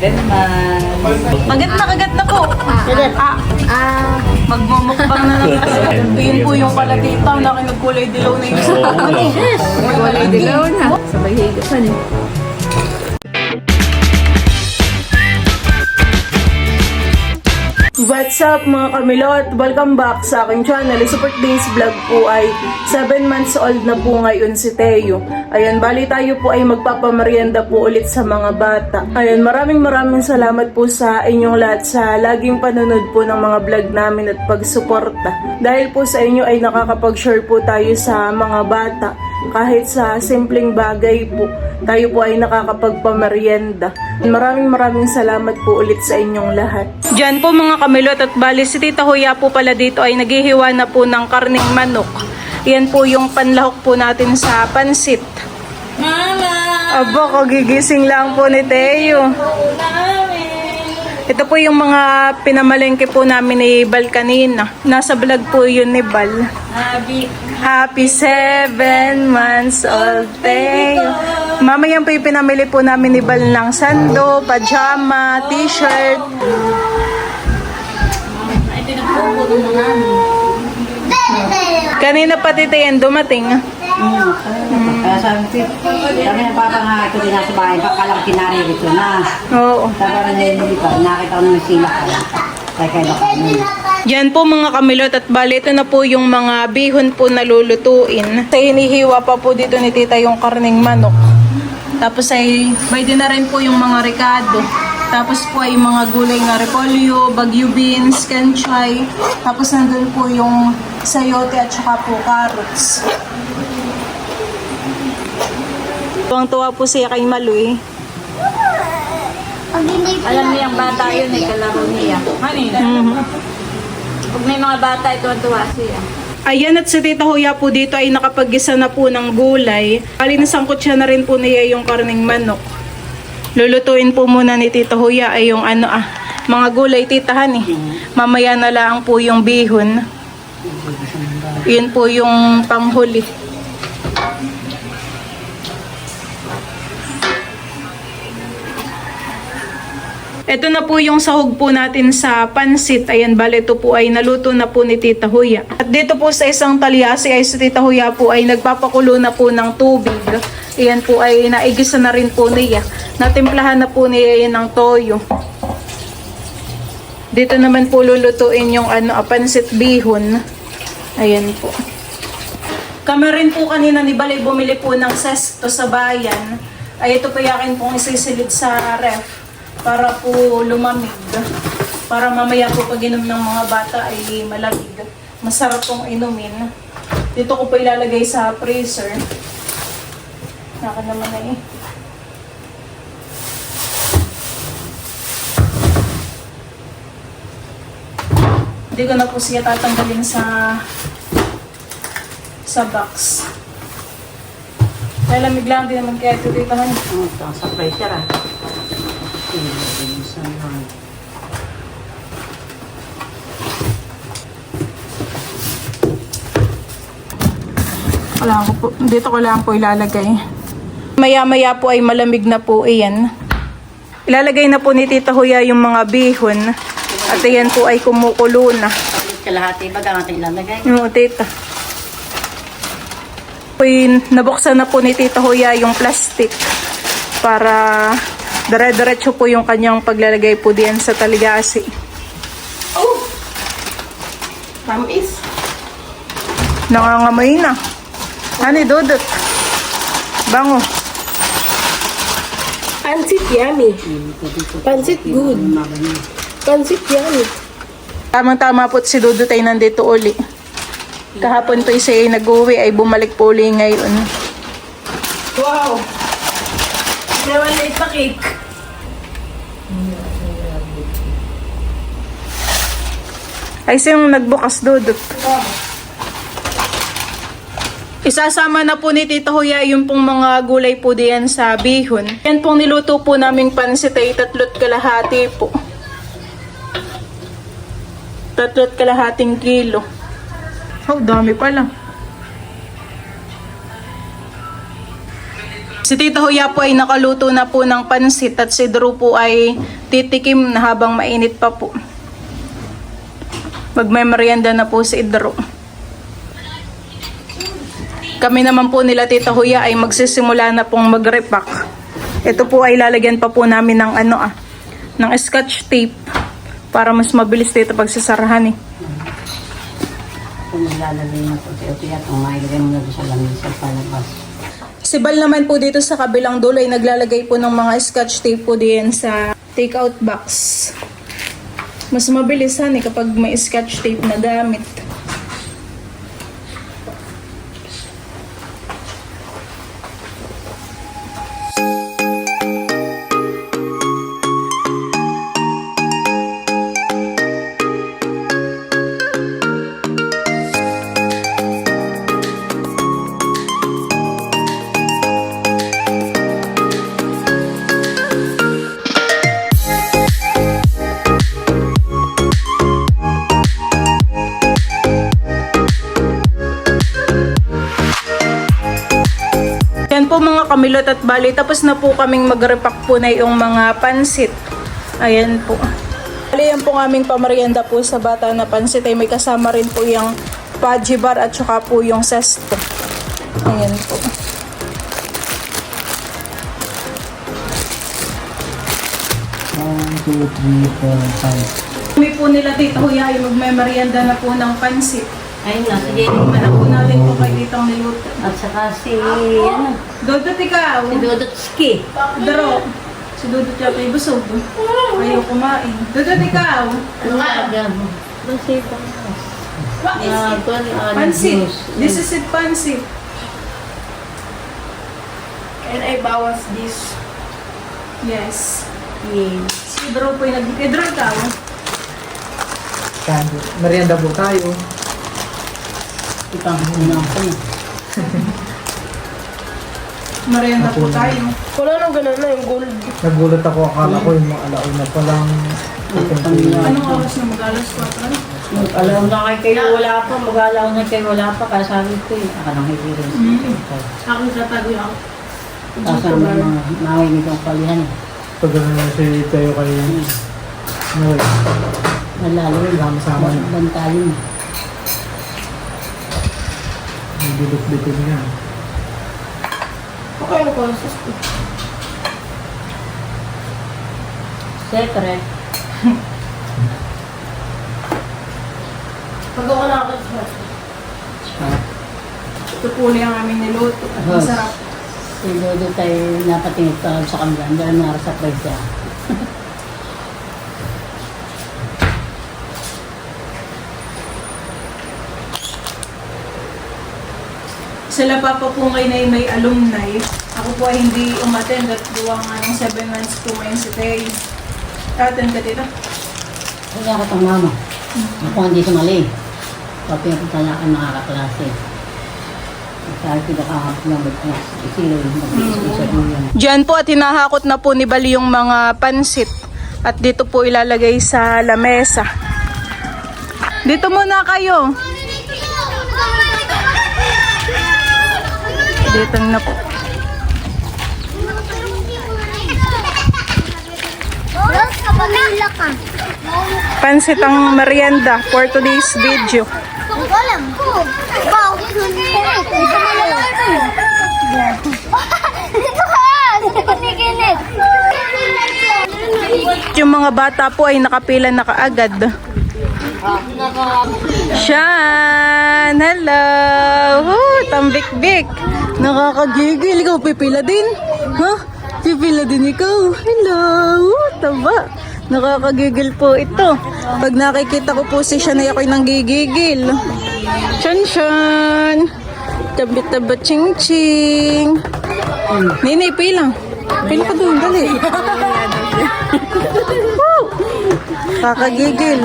Seven months. Kagat na, kagat na po. Ah, Ah, magmumukbang na naman. Yun po yung pala tita na kinagkulay dilaw na yung sa walay dilaw na. Sabay higa pa eh. What's up mga kamilot? Welcome back sa aking channel. Support Days Vlog po ay 7 months old na po ngayon si Teo. Ayan, bali tayo po ay magpapamerienda po ulit sa mga bata. Ayan, maraming maraming salamat po sa inyong lahat sa laging panonood po ng mga vlog namin at pagsuporta. Dahil po sa inyo ay nakakapag-share po tayo sa mga bata. Kahit sa simpleng bagay po, tayo po ay nakakapagpamerienda. Maraming maraming salamat po ulit sa inyong lahat. Diyan po mga kamilot at bali si Tita Huya po pala dito ay naghihiwa na po ng karning manok. Yan po yung panlahok po natin sa pansit. Mama! Aba, kagigising lang po ni Teo. Ito po yung mga pinamalengke po namin ni Bal kanina. Nasa vlog po yun ni Bal. Happy. Happy seven months old Teo. Mamaya po yung pinamili po namin ni Bal ng sando, pajama, t-shirt. Ay, pinagpupo ng mga ano. Kanina pati Teo dumating. Hmm. Kaya sabi ko, sabi ng papa nga, ito din nasa bahay, pakalang kinaririto na. Oo. Sabi ko na pa, nakita ko naman sila ka. Kaya kaya ano. Yan po mga kamilot at bali ito na po yung mga bihon po na lulutuin. Sa hinihiwa pa po dito ni tita yung karning manok. Tapos ay may din na rin po yung mga ricado. Tapos po ay mga gulay na repolyo, bagyo beans, kenchay. Tapos nandun po yung sayote at saka po carrots. Tuwang-tuwa po siya kay Maloy. Alam niya yung bata yun, eh, kalaro niya. Honey, pag may mga bata, ito ang tuwa siya. Ayan at si Tita Huya po dito ay nakapag-gisa na po ng gulay. Alinisangkot siya na rin po niya yung karning manok. Lulutuin po muna ni Tita Huya ay yung ano ah, mga gulay titahan eh. Mamaya na lang po yung bihon. Yun po yung panghuli. Ito na po yung sahog po natin sa pansit. Ayan, bale ito po ay naluto na po ni Tita Huya. At dito po sa isang talyasi ay si Tita Huya po ay nagpapakulo na po ng tubig. Ayan po ay naigisa na rin po niya. Natimplahan na po niya ng toyo. Dito naman po lulutuin yung ano, ah, pansit bihon. Ayan po. Kami rin po kanina ni Balay bumili po ng sesto sa bayan. Ay ito po yakin pong isisilid sa ref para po lumamig. Para mamaya po pag inom ng mga bata ay malamig. Masarap pong inumin. Dito ko po ilalagay sa freezer. Naka naman na eh. Hindi ko na po siya tatanggalin sa sa box. Kaya lamig lang din naman kaya ito dito han. Ano ito, sa pressure ah. Wala ko po. Dito ko lang po ilalagay. Maya-maya po ay malamig na po iyan. Ilalagay na po ni Tita Huya yung mga bihon. At ayan po ay kumukulo na. Kalahati ba natin ilalagay? Oo, Tita. Poy, nabuksan na po ni Tita Huya yung plastic para dire-diretso po yung kanyang paglalagay po diyan sa taligasi. Tamis. Nangangamoy na. Hani, dudot. Bango. Pansit yummy. Pansit good. Pansit yummy. Tamang-tama po si Dudut ay nandito uli. Kahapon po siya ay nag-uwi ay bumalik po uli ngayon. Wow. Naman na pa cake. Ay siyang nagbukas Dudut. Isasama na po ni Tita Huya yung pong mga gulay po diyan sa bihon. Yan pong niluto po naming pansit ay tatlot kalahati po. Tatlot kalahating kilo. Oh, dami pala. Si Tita Huya po ay nakaluto na po ng pansit at si Drew po ay titikim na habang mainit pa po. Magmemorienda na po si Drew. Kami naman po nila Tita Huya ay magsisimula na pong mag-repack. Ito po ay lalagyan pa po namin ng ano ah, ng scotch tape para mas mabilis dito pagsasarahan eh. Kung maglalagay mo ito, tiyo kung mailagay mo na sa lamisa palabas. Si Bal naman po dito sa kabilang dulo ay naglalagay po ng mga scotch tape po diyan sa take-out box. Mas mabilis han eh kapag may scotch tape na gamit. Kamilot at bali. Tapos na po kaming mag-repack po na yung mga pansit. Ayan po. Bali yan po aming pamarienda po sa bata na pansit ay may kasama rin po yung Paji bar at saka po yung sesto. Ayan po. One, two, three, four, five. Kami po nila Tita Huya ay magmemorienda na po ng pansit. Ayun na, sige. Tikman na po natin po kay Titang niluto. At saka si, ano, Dodot ikaw. si Dudutski. Daro. Si Dodot yata ay busog. Ayaw kumain. Dodot ikaw. Ano ka mo? Basi pa. Ah, kuwan, ah, Pansit. This is it pansit. And I bawas this. Yes. Yes. Si Drew po yung nag... Eh, Drew ikaw. Merienda po tayo. Ipang muna ako na. Marienda po Ako na. tayo. Wala nang ganun na yung gold. Nagulat ako, akala ko yung mga alauna palang Anong oras na mag-alas 4? Alam na kay kayo wala pa, mag-alaw na kayo wala pa, kaya sabi ko eh, ako nang higirin. Ako tatago ako. Tapos ang mga nakinig ang palihan eh. pag ano na si Tayo kay Noy. Nalalo rin, Sama-sama na. bantayin. Dilip-lipin niya. Okay, ano ko? Secret. Pag ako nakakot Ito po ulit ang aming niluto. At Yes. masarap. Si Dodo tayo napatingit pa sa kanila, dahil nara-surprise siya. Sila papa po ngayon ay may alumni. Ako po ay hindi umattend at duwang anong 7 months po ngayon si Tay. Ka dito? Kaya ako itong mama. Ako hindi sumali. Papipunta na ako nakakaklase. Sabi ko nakahapon na mag-class. Isilo yung. Diyan po at hinahakot na po ni Bali yung mga pansit. At dito po ilalagay sa lamesa. Dito muna kayo. Dito na po. Pansit ang merienda for today's video. Alam ko. Niginit. Yung mga bata po ay nakapila na kaagad. Shan! Hello! Woo, tambik-bik! Nakakagigil. Ikaw pipila din? Ha? Pipila din ikaw? Hello! Taba! Nakakagigil po ito. Pag nakikita ko po si Shan ay ako'y nanggigigil. Shan Shan! Tabi-taba ching-ching! Nini, pila. Pila ka doon, dali. Woo! Kakagigil.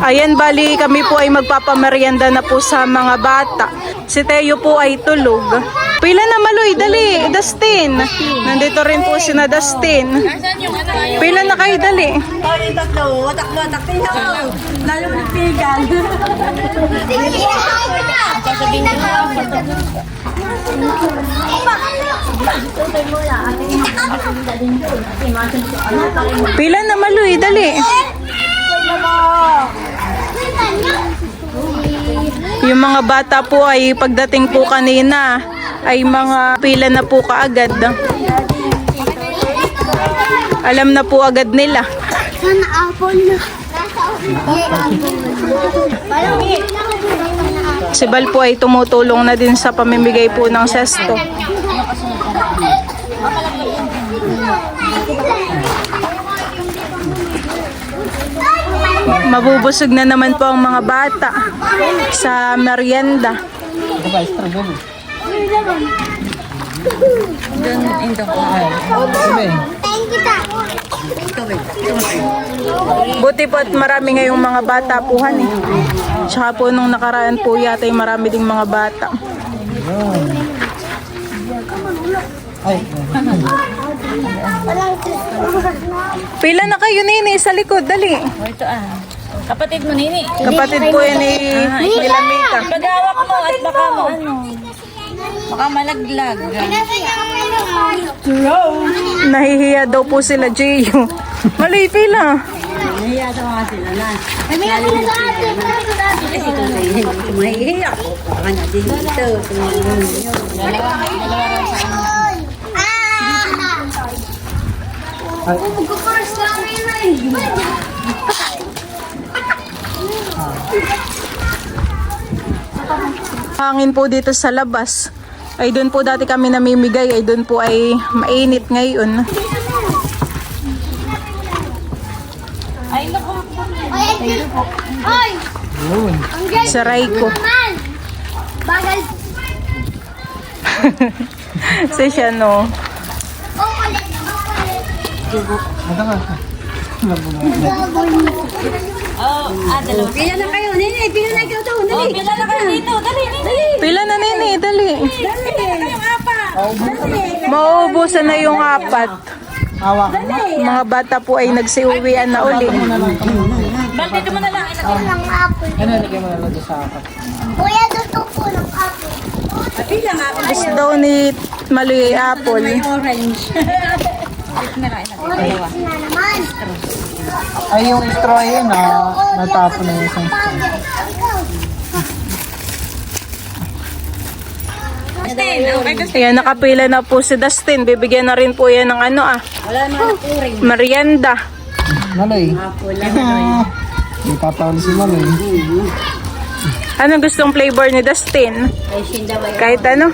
Ayan, bali kami po ay magpapamerienda na po sa mga bata. Si Teo po ay tulog. Pila na maloy, dali. Dustin. Nandito rin po si na Dustin. Pila na kayo, dali. Pila na maloy, dali. Yung mga bata po ay pagdating po kanina ay mga pila na po kaagad. Alam na po agad nila. Sana apple na. Si Bal po ay tumutulong na din sa pamimigay po ng sesto. Mabubusog na naman po ang mga bata sa merienda. Thank kita. Buti po at marami ngayong mga bata puhan eh. Tsaka po nung nakaraan po yata ay marami ding mga bata. Pila na kayo nini sa likod, dali. O, ito ah. Kapatid mo, Nini. Kapatid po yan ni nila Mika. Pag-awak mo at baka mo ano. Baka malaglag. Nahihiya daw po sila, Jiyo. Mali pila. Kami na pinag-aaral. Ah! Mag-first kami na eh. Hangin po dito sa labas. Ay doon po dati kami namimigay, ay doon po ay mainit ngayon. Ay, naku. Ay, Sa Raiko. Bagal. Sa siya no. Oh, ulit. Oh, ah, dalawa. Pila na kayo, Nini. Pila na kayo daw, Nini. Oh, pila na kayo dito. Dali, Nini. Pila na nini, dali. Dali, kayong apat. Mauubusan na yung apat. Mga bata po ay nagsiuwian na uli. Bal, dito mo na lang. Ilagay. Ng apple. Ano nilagay mo na lang sa apat? Kuya, gusto ko ng apple. Gusto daw ni Maloy Apple. Orange na naman. Ay, yung straw yun ah. Natapon na yung isang straw. Dustin, okay, Dustin. Ayan, nakapila na po si Dustin. Bibigyan na rin po yan ng ano ah. Merienda. Maloy. Hindi papawali si Maloy. Ano gustong flavor ni Dustin? Kahit ano?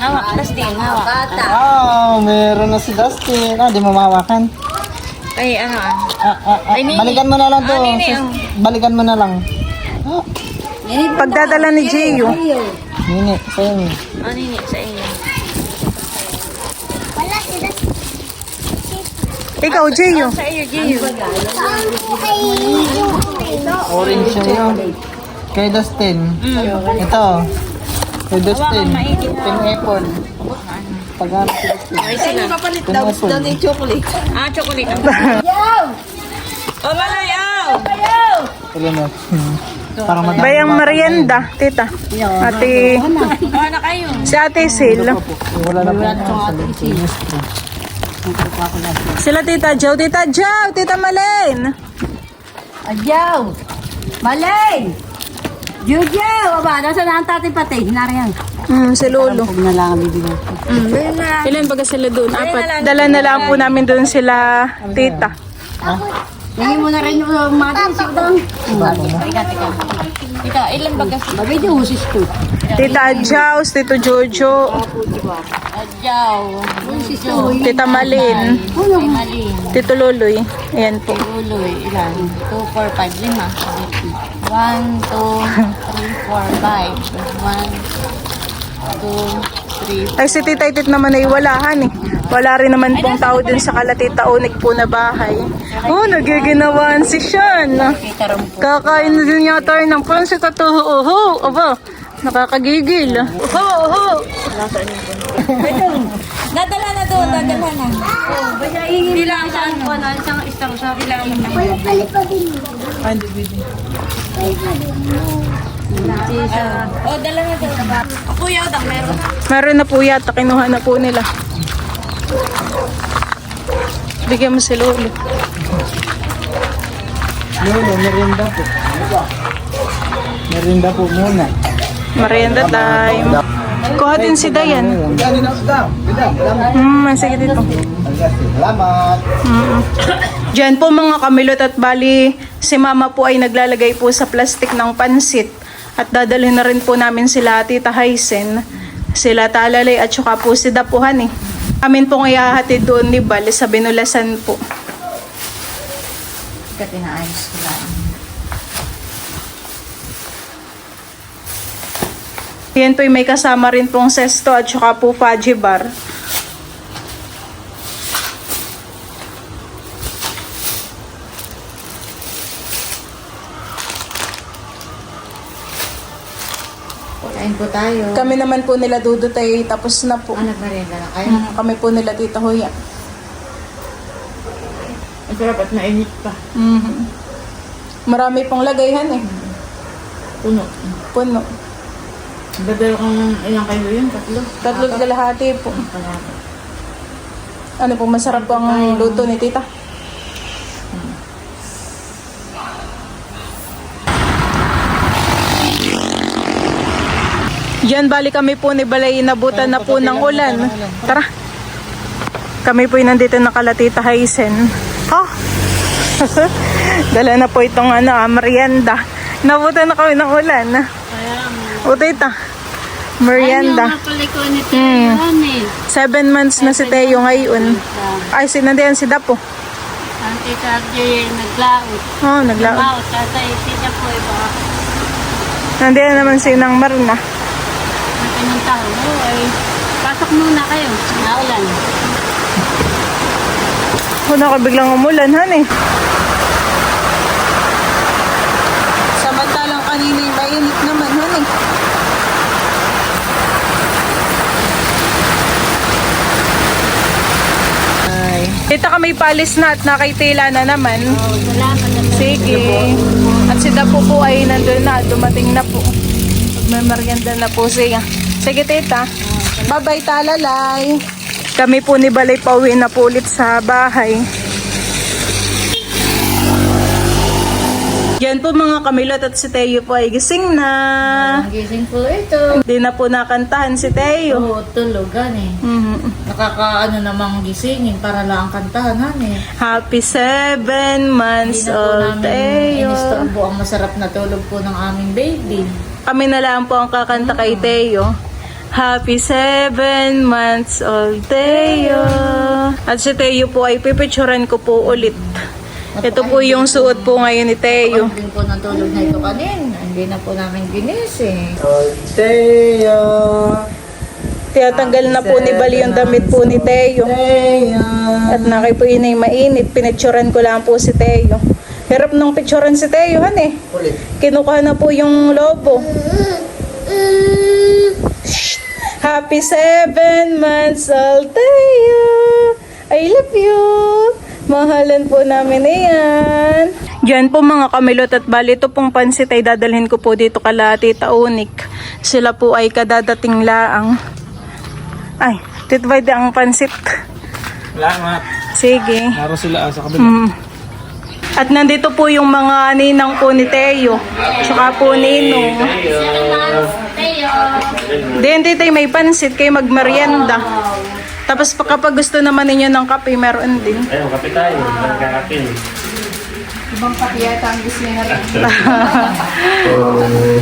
Hawak, Dustin, hawak. Wow, meron na si Dustin. Ah, di mo mahawakan. Ay, ano ah. Ah, ah, ah, Ay, Nini. balikan mo na lang to. Ah, Nini, Sis- oh. Balikan mo na lang. Ah, Pagdadala ni Gio. Nini, sa'yo. Nini. Oh, Nini, sa iyo. Wala sila. Ikaw, Gio. Sa iyo, Gio. Saan po kay yung Orange siya yun. Kay Dustin. Ito. Kay Dustin. Pin-apple. Pag-ano si Dustin. Ay, sila. Pin-apple. Ah, chocolate. Yo! Oh, malay, oh! Wala na. Hmm. Para madami. Bayang merienda, tita. Ate, Oh, na kayo. si Ate Sil. Wala na po. Sila Tita Jo. Tita Jo, Tita Malen. Adyaw! Malay! Jujaw! Aba, nasa na ang tatay pati? Hinariyan. Hmm, si Lolo. Huwag na lang ang bibigyan ko. Ilan baga sila doon? Apat. Dala na lang po namin doon sila, tita. Lagyan mo na rin yung mga tinsip doon. Ika, ilan ba kasi? Bagay di usis ko. Tita Jaws, Tito Jojo, Adyaw. Tita Malin, Ay, Malin. Tito Loloy. Ayan po. Uloy, ilan? 2, 4, 5, 5. 1, 2, 3, 4, 5. 1, 2, 3, Ay si Tita Itit naman ay walahan eh. Wala rin naman pong tao din sa kalatita unik po na bahay. Oh, nagiginawan si Sean. Kakain na din yata ng pansit at uho. Aba, Nakakagigil. Ho, ho. Dadala na doon, dadala na. Hindi lang saan ko na, isang isang sa kailangan na. Pa din. Ay, hindi pwede. Oh, dala na doon. Kuya, udang meron. Meron na po yata, kinuha na po nila. Bigyan mo si Lolo. Lolo, merinda po. Merinda po muna. Merienda time. Kuha din si Dayan. Hmm, sige dito. Salamat. Mm. Diyan po mga kamilot at bali, si mama po ay naglalagay po sa plastic ng pansit. At dadalhin na rin po namin sila Tita Hysen, sila Talalay at saka po si Dapuhan eh. Amin pong iahatid doon ni Bal sa Binulasan po. Kasi naayos ko lang. Yan po may kasama rin pong sesto at saka po fudgy bar. Po tayo. Kami naman po nila dudutay tapos na po. Ah, nagmerienda na kayo. Mm, Kami po nila Tita Hoya. Ang sarap at mainit pa. Mhm. Marami pong lagayhan eh. Puno. Puno. Dadala kong ilang kayo yun? Tatlo. Tatlo kalahati po. Ano po masarap po ang luto ni Tita? Yan, bali kami po ni Balay, inabutan na po ng ulan. Tara. Kami po nandito nakalatita Haisen. Ha? Dala na po itong ano, ah, merienda. Nabutan na kami ng ulan. O, tita. Merienda. Hmm. Seven months na si Teo ngayon. Ay, si nandiyan si Dapo. Ang tita Arjay naglaot. Oh, nagla. Laot. Tatay, tita po iba. Nandiyan naman si Nang Marna. Ang pinuntahan mo ay pasok muna kayo. Naulan. Kung ako biglang umulan, han eh. Samantalang kanina yung mainit naman, han eh. Ay. Dito kami palis na at nakaitila na naman. Salamat na Sige. At si Dapo po ay nandun na, dumating na po. May merienda na po siya. Sige tita. Bye-bye talalay. Kami po ni Balay pauwi na po ulit sa bahay. Yan po mga kamilot at si Teo po ay gising na. gising po ito. Hindi na po nakantahan si Teo. Oo, tulogan eh. Mhm. Nakakaano namang gisingin para lang ang kantahan han eh. Happy seven months Hindi na po old namin Teo. inistorbo ang masarap na tulog po ng aming baby. Kami na lang po ang kakanta kay Teo. Happy seven months old Teo. At si Teo po ay pipicturan ko po ulit. Ito po yung suot po ngayon ni Teo. Din po ng tulog na ito kanin, hindi na po namin ginising. Teo. Tiyatanggal na po ni Bali yung damit po ni Teo. Teo. At nakay po yun ay mainit. Pinicturan ko lang po si Teo. Hirap nung picturan si Teo, han eh. Ulit. Kinukuha na po yung lobo. Happy seven months old Teo. I love you. Mahalan po namin yan. Diyan po mga kamilot at bali ito pong pansit ay dadalhin ko po dito kala Tita Unik. Sila po ay kadadating laang. Ay, titbay ang pansit. Salamat. Sige. Naro sila ah, sa kabila. Mm. At nandito po yung mga ninang po ni Teo. Tsaka po ninong. Then dito may pansit kayo magmerienda. Tapos pa- kapag gusto naman ninyo ng kape, meron din. Ayun, kape tayo. Nagkakape.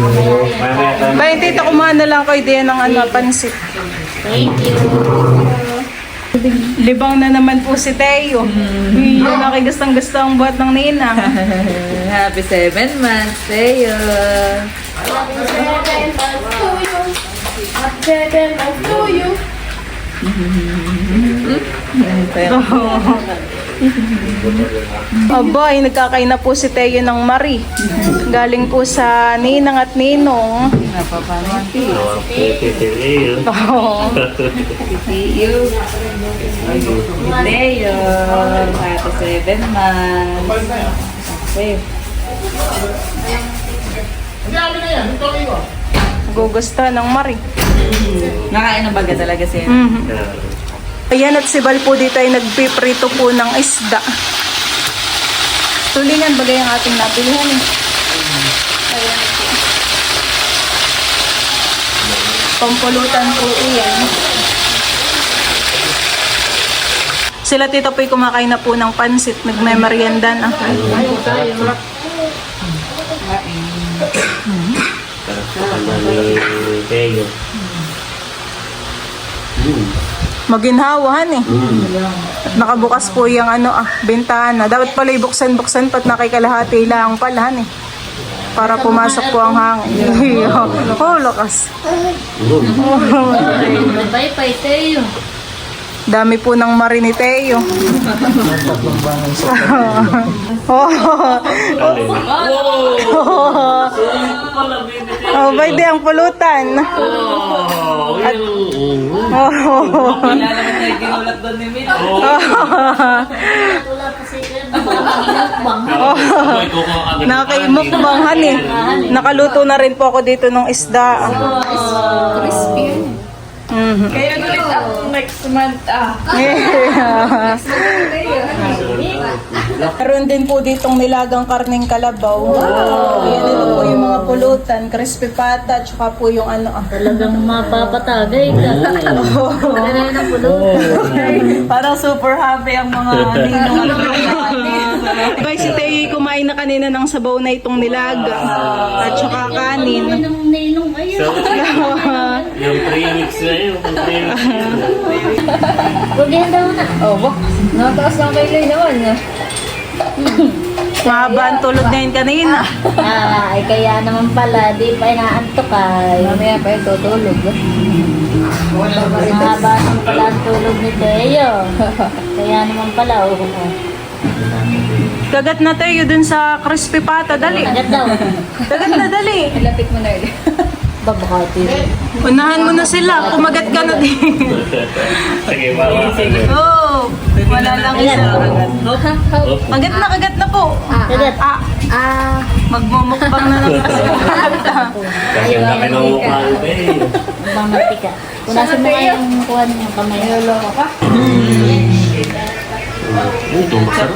Mamaya tayo. Bayan tita, kumuha na lang kayo din ng ano, pansit. Thank you. Libang na naman po si Teo. Yun ang gustong gusto ang buhat ng ninang. Happy seven months, Teo. Aba, ay nagkakain na po si Teo ng Marie. Galing po sa Ninang at Ninong. Titiyo. Oh. Teo. Teo. Happy seven months. Okay. Gugusto ng Marie. Nakain ng baga talaga siya. Mhm. Ayan at si Bal po dito ay nagpiprito po ng isda. Tulingan bagay ang ating nabilihan eh. Ayan po. Pampulutan po iyan. Sila tito po'y kumakain na po ng pansit. Nagmemeryenda na. Ano ni Teo. Maginhawahan eh. At nakabukas po yung ano ah, bintana. Dapat pala ibuksan-buksan pat nakikalahati lang palahan eh. Para pumasok po ang hangin. oh, lakas. Bye-bye, Teo. Dami po ng mariniteo. oh, oh, by the ang pulutan. Oh, yun. Oh, agad. nakaimukbanghan eh. Nakaluto na rin po ako dito ng isda. Mhm. Kaya ulit ako next month ah. Meron din po ditong nilagang karning kalabaw. Ayan ito po yung mga pulutan, crispy pata, tsaka po yung ano ah. Talagang mapapatagay ka. Ano na pulo? Parang super happy ang mga ninong at Bay, si Teo kumain na kanina ng sabaw na itong nilaga. At tsaka kanin. Ayun? Yung 3 weeks na yun. Yung 3 weeks na yun. Huwag yan daw na. Oh, wak. Nakataas ng kailay naman. ah. Mahaba ang tulog ngayon kanina. Ah, ay kaya naman pala, di pa inaantok ay. Mamaya pa yung tutulog. Mahaba naman pala ang tulog ni Teo. Kaya naman pala, oo. Oh, Kagat na Teo dun sa crispy pata, dali. Agad daw. Kagat na, dali. Lapit mo na ulit. Babakati. Unahan mo na sila, kumagat ka na din. Sige, ka na. Oh, wala lang isa. Kagat na, kagat na po. Agad. Ah, Ah, magmumukbang na ng crispy pata. Kasi ang laki ng mukha ni Teo. mamati ka. Punasan mo nga yung kuha niyo kamay. Yung tumaksak.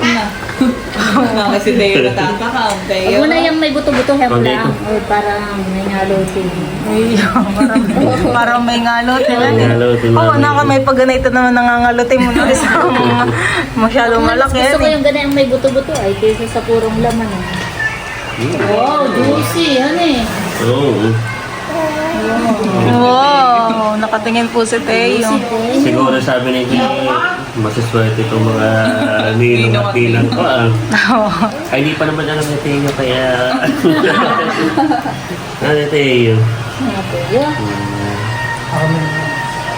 Kasi Teo natatakam. Huwag mo na yung may buto-buto hem Pag lang. ito. O parang may ngalutin. Ay, parang, parang may ngalot. May ngalot, may Oo, ngalot. naka may pag ganito naman nangangalotin mo na isang masyadong malaki. Gusto ko yung ganyan may buto-buto ay kaysa sa purong laman. Eh. Wow, juicy. Ano eh. Oo. Wow, nakatingin po si Teo. Siguro sabi ni Teo, masaswerte itong mga ninong at bilang ko. Ah. Ay, hindi pa naman alam ni Teo, kaya... ano Teo? Sabi yun.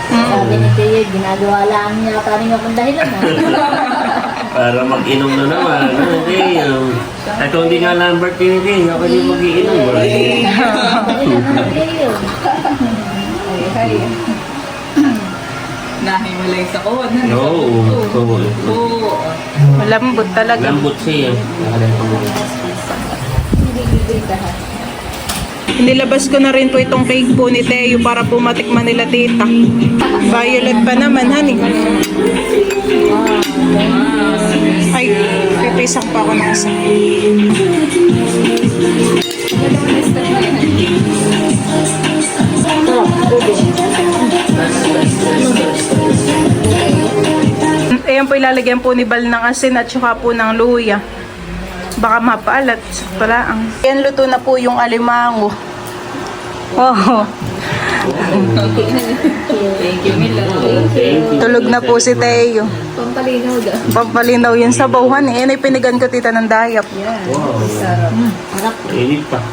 Sabi ni Teo, ginagawa lang niya parang akong dahilan. ah. Para mag-inom na naman. Ano Teo? At kung hindi nga Lambert ni Teo, ako din mag-iinom. Na ng Teo. Nahiwalay sa kuwan. Oo. Oo. Oo. Malambot talaga. Lambot siya. Mo. Nilabas ko na rin po itong cake po ni Teo para po matikman nila tita. Violet pa naman, honey. Ay, pipisak pa ako ng isa. Ayan po ilalagyan po ni Bal ng asin at saka po ng luya. Baka mapaalat. Pala ang. Ayan luto na po yung alimango. Oh, Thank you, you. tulog na po si Teo. Pampalinaw daw. Pampalinaw yun sa bawhan eh. Yan ay pinigan ko tita ng dayap. Wow. Init pa.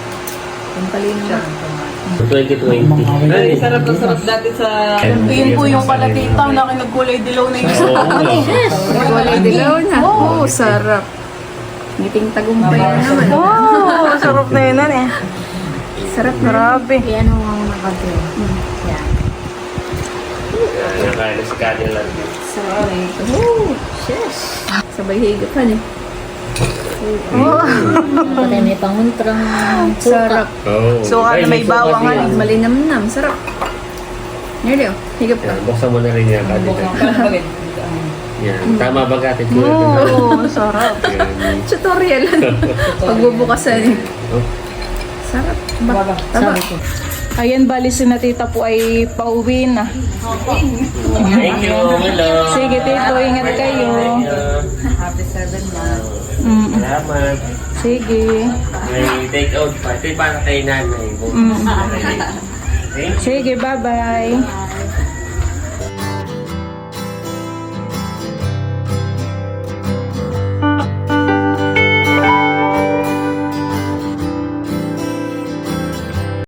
Pampalinaw. 2020. Ay, sarap na sarap Dati sa... Yun po yung kalakita na kinagkulay dilaw na yung Oo. Walay dilaw na. Oo, sarap. Ngiting tagumpay na naman. Oh, sarap na yun eh. Sarap na. Grabe. Yan ang mga nakati. Yan. Nakain na si lang. Sorry. Oo, shush. Sabay higutan eh. Pati may panguntrang Sarap. Oh. Suka na may bawang, din. Malinamnam. Sarap. Nerdy oh. Higap ka. Yan, buksan mo na rin yan, Kanye. Yan. Tama ba natin? Oo, sarap. Yan. Tutorial. Pagbubukasan. Oh. Sarap. Ba? Taba. Ayan, bali si na tita po ay pauwi na. Thank you, hello. Sige, tito, ingat kayo. Happy 7 months. Mm, Salamat. Sige. May take out pa. Ito yung para kay nanay. Mm. Sige, bye-bye.